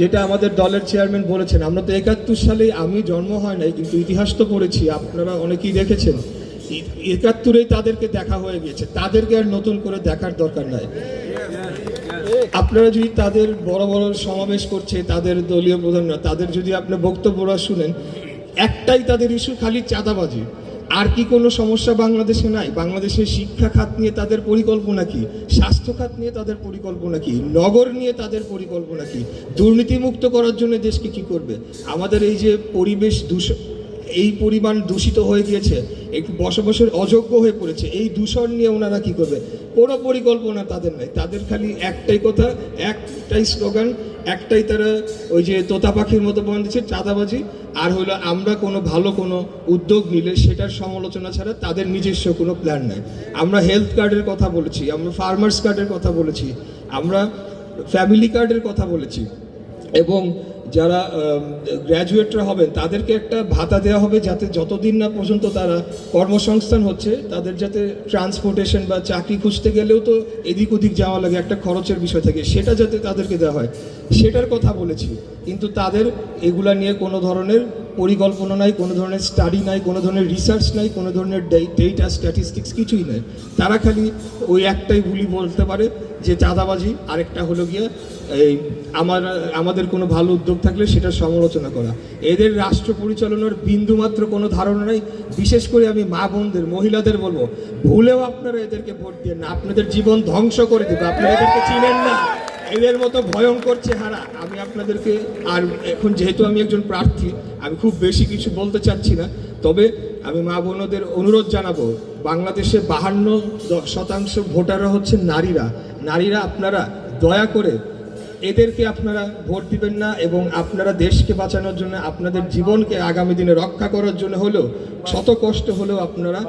যেটা আমাদের দলের চেয়ারম্যান বলেছেন, আমরা তো একাত্তর সালে আমি জন্ম হয় নাই, কিন্তু ইতিহাস তো পড়েছি, আপনারা অনেকেই দেখেছেন। একাত্তরেই তাদেরকে দেখা হয়ে গিয়েছে, তাদেরকে আর নতুন করে দেখার দরকার নাই। আপনারা যদি তাদের বড় বড় সমাবেশ করছে, তাদের দলীয় প্রধানরা, তাদের যদি আপনি বক্তব্যরা শুনেন, একটাই তাদের ইস্যু খালি চাঁদাবাজি। আর কি কোনো সমস্যা বাংলাদেশে নাই? বাংলাদেশের শিক্ষা খাত নিয়ে তাদের পরিকল্পনা কি? স্বাস্থ্য খাত নিয়ে তাদের পরিকল্পনা কি? নগর নিয়ে তাদের পরিকল্পনা কি? দুর্নীতিমুক্ত করার জন্য দেশকে কি করবে? আমাদের এই যে পরিবেশ দূষ, এই পরিমাণ দূষিত হয়ে গিয়েছে একটু বসবাসের অযোগ্য হয়ে পড়েছে, এই দূষণ নিয়ে ওনারা কি করবে? কোনো পরিকল্পনা তাদের নাই। তাদের খালি একটাই কথা, একটাই স্লোগান একটাই তারা ওই যে তোতা পাখির মতো দিচ্ছে, চাঁদাবাজি। আর হলো আমরা কোনো ভালো কোনো উদ্যোগ নিলে সেটার সমালোচনা ছাড়া তাদের নিজস্ব কোনো প্ল্যান নাই। আমরা হেলথ কার্ডের কথা বলেছি, আমরা ফার্মার্স কার্ডের কথা বলেছি, আমরা ফ্যামিলি কার্ডের কথা বলেছি। এবং যারা গ্র্যাজুয়েটরা হবেন, তাদেরকে একটা ভাতা দেওয়া হবে যাতে যতদিন না পর্যন্ত তারা কর্মসংস্থান হচ্ছে, তাদের যাতে ট্রান্সপোর্টেশন বা চাকরি খুঁজতে গেলেও তো এদিক ওদিক যাওয়া লাগে, একটা খরচের বিষয় থাকে। সেটা যাতে তাদেরকে দেওয়া হয়। সেটার কথা বলেছি। কিন্তু তাদের এগুলা নিয়ে কোনো ধরনের পরিকল্পনা নাই, কোনো ধরনের স্টাডি নাই, কোনো ধরনের রিসার্চ নাই, কোনো ধরনের ডেটা স্ট্যাটিস্টিক্স কিছুই নাই। তারা খালি ওই একটাই ভুলি বলতে পারে যে চাঁদাবাজি, আরেকটা হলো গিয়ে এই আমার, আমাদের কোনো ভালো উদ্যোগ থাকলে সেটার সমালোচনা করা। এদের রাষ্ট্র পরিচালনার বিন্দুমাত্র কোনো ধারণা নেই। বিশেষ করে আমি মা বোনদের, মহিলাদের বলব, ভুলেও আপনারা এদেরকে ভোট দিয়ে না, আপনাদের জীবন ধ্বংস করে দেবে, আপনারা এদেরকে চিনেন না। এদের মতো ভয়ঙ্কর চেহারা আমি আপনাদেরকে, আর এখন যেহেতু আমি একজন প্রার্থী, আমি খুব বেশি কিছু বলতে চাচ্ছি না, তবে আমি মা বোনদের অনুরোধ জানাব, বাংলাদেশে বাহান্ন শতাংশ ভোটাররা হচ্ছে নারীরা। নারীরা আপনারা দয়া করে এদেরকে আপনারা ভোট দিবেন না এবং আপনারা দেশকে বাঁচানোর জন্য, আপনাদের জীবনকে আগামী দিনে রক্ষা করার জন্য হলেও শত কষ্ট হলেও আপনারা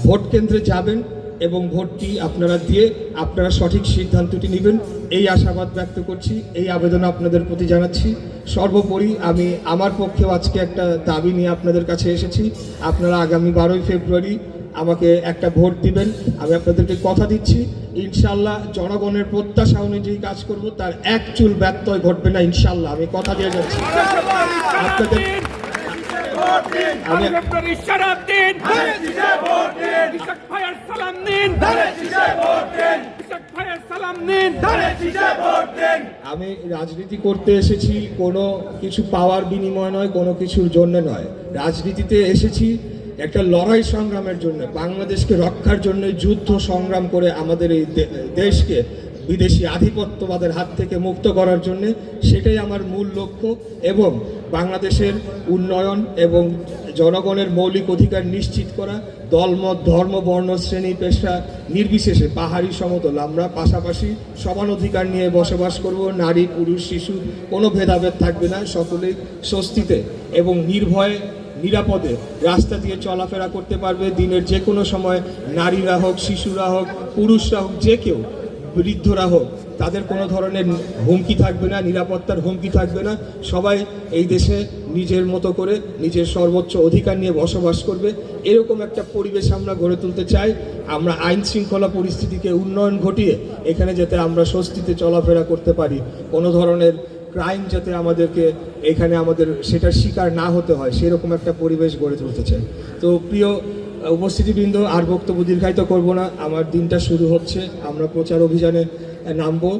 ভোট কেন্দ্রে যাবেন। এবং ভোটটি আপনারা দিয়ে আপনারা সঠিক সিদ্ধান্তটি নেবেন। এই আশাবাদ ব্যক্ত করছি, এই আবেদন আপনাদের প্রতি জানাচ্ছি। সর্বোপরি আমি আমার পক্ষেও আজকে একটা দাবি নিয়ে আপনাদের কাছে এসেছি। আপনারা আগামী বারোই ফেব্রুয়ারি আমাকে একটা ভোট দিবেন। আমি আপনাদেরকে কথা দিচ্ছি ইনশাল্লাহ জনগণের প্রত্যাশা অনুযায়ী কাজ করব, তার এক চুল ব্যত্যয় ঘটবে না ইনশাল্লাহ আমি কথা দিয়ে যাচ্ছি। আপনাদের আমি ডক্টর ইশারাত দিন। ইশাক ভাইয়ের সালাম নিন। ইশাক ভাইয়ের সালাম নিন। আমি রাজনীতি করতে এসেছি কোনো কিছু পাওয়ার বিনিময় নয় কোনো কিছুর জন্য নয়। রাজনীতিতে এসেছি একটা লড়াই সংগ্রামের জন্য বাংলাদেশকে রক্ষার জন্য যুদ্ধ সংগ্রাম করে আমাদের এই দেশকে বিদেশি আধিপত্যবাদের হাত থেকে মুক্ত করার জন্য সেটাই আমার মূল লক্ষ্য এবং বাংলাদেশের উন্নয়ন এবং জনগণের মৌলিক অধিকার নিশ্চিত করা দলমত ধর্ম, বর্ণ, শ্রেণি, পেশা নির্বিশেষে পাহাড়ি সমতল। আমরা পাশাপাশি সমান অধিকার নিয়ে বসবাস করব, নারী, পুরুষ, শিশু, কোনো ভেদাভেদ থাকবে না। সকলেই স্বস্তিতে এবং নির্ভয়ে, নিরাপদে রাস্তা দিয়ে চলাফেরা করতে পারবে। দিনের যে কোনো সময় নারীরা হোক, শিশুরা হোক, পুরুষরা হোক, যে কেউ বৃদ্ধরা হোক, তাদের কোনো ধরনের হুমকি থাকবে না, নিরাপত্তার হুমকি থাকবে না। সবাই এই দেশে নিজের মতো করে নিজের সর্বোচ্চ অধিকার নিয়ে বসবাস করবে। এরকম একটা পরিবেশ আমরা গড়ে তুলতে চাই। আমরা আইন শৃঙ্খলা পরিস্থিতিকে উন্নয়ন ঘটিয়ে এখানে যাতে আমরা স্বস্তিতে চলাফেরা করতে পারি। কোনো ধরনের ক্রাইম যাতে আমাদেরকে এখানে আমাদের সেটার শিকার না হতে হয়, সেরকম একটা পরিবেশ গড়ে তুলতে চাই। তো প্রিয় উপস্থিতিবৃন্দ আর বক্তব্য দীর্ঘায়িত করব না। আমার দিনটা শুরু হচ্ছে, আমরা প্রচার অভিযানে নামবো।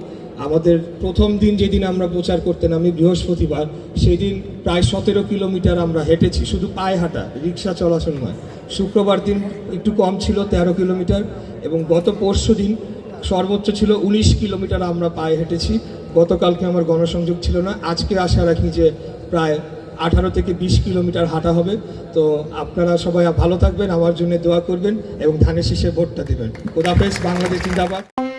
আমাদের প্রথম দিন যেদিন আমরা প্রচার করতে নামি বৃহস্পতিবার, সেদিন প্রায় সতেরো কিলোমিটার আমরা হেঁটেছি, শুধু পায়ে হাঁটা, রিক্সা চলাচল নয়। শুক্রবার দিন একটু কম ছিল তেরো কিলোমিটার এবং গত পরশু দিন সর্বোচ্চ ছিল উনিশ কিলোমিটার আমরা পায়ে হেঁটেছি। গতকালকে আমার গণসংযোগ ছিল না, আজকে আশা রাখি যে প্রায় আঠারো থেকে বিশ কিলোমিটার হাঁটা হবে। তো আপনারা সবাই ভালো থাকবেন, আমার জন্য দোয়া করবেন এবং ধানের শীষে ভোটটা দেবেন। খোদাফেজ, বাংলাদেশ জিন্দাবাদ।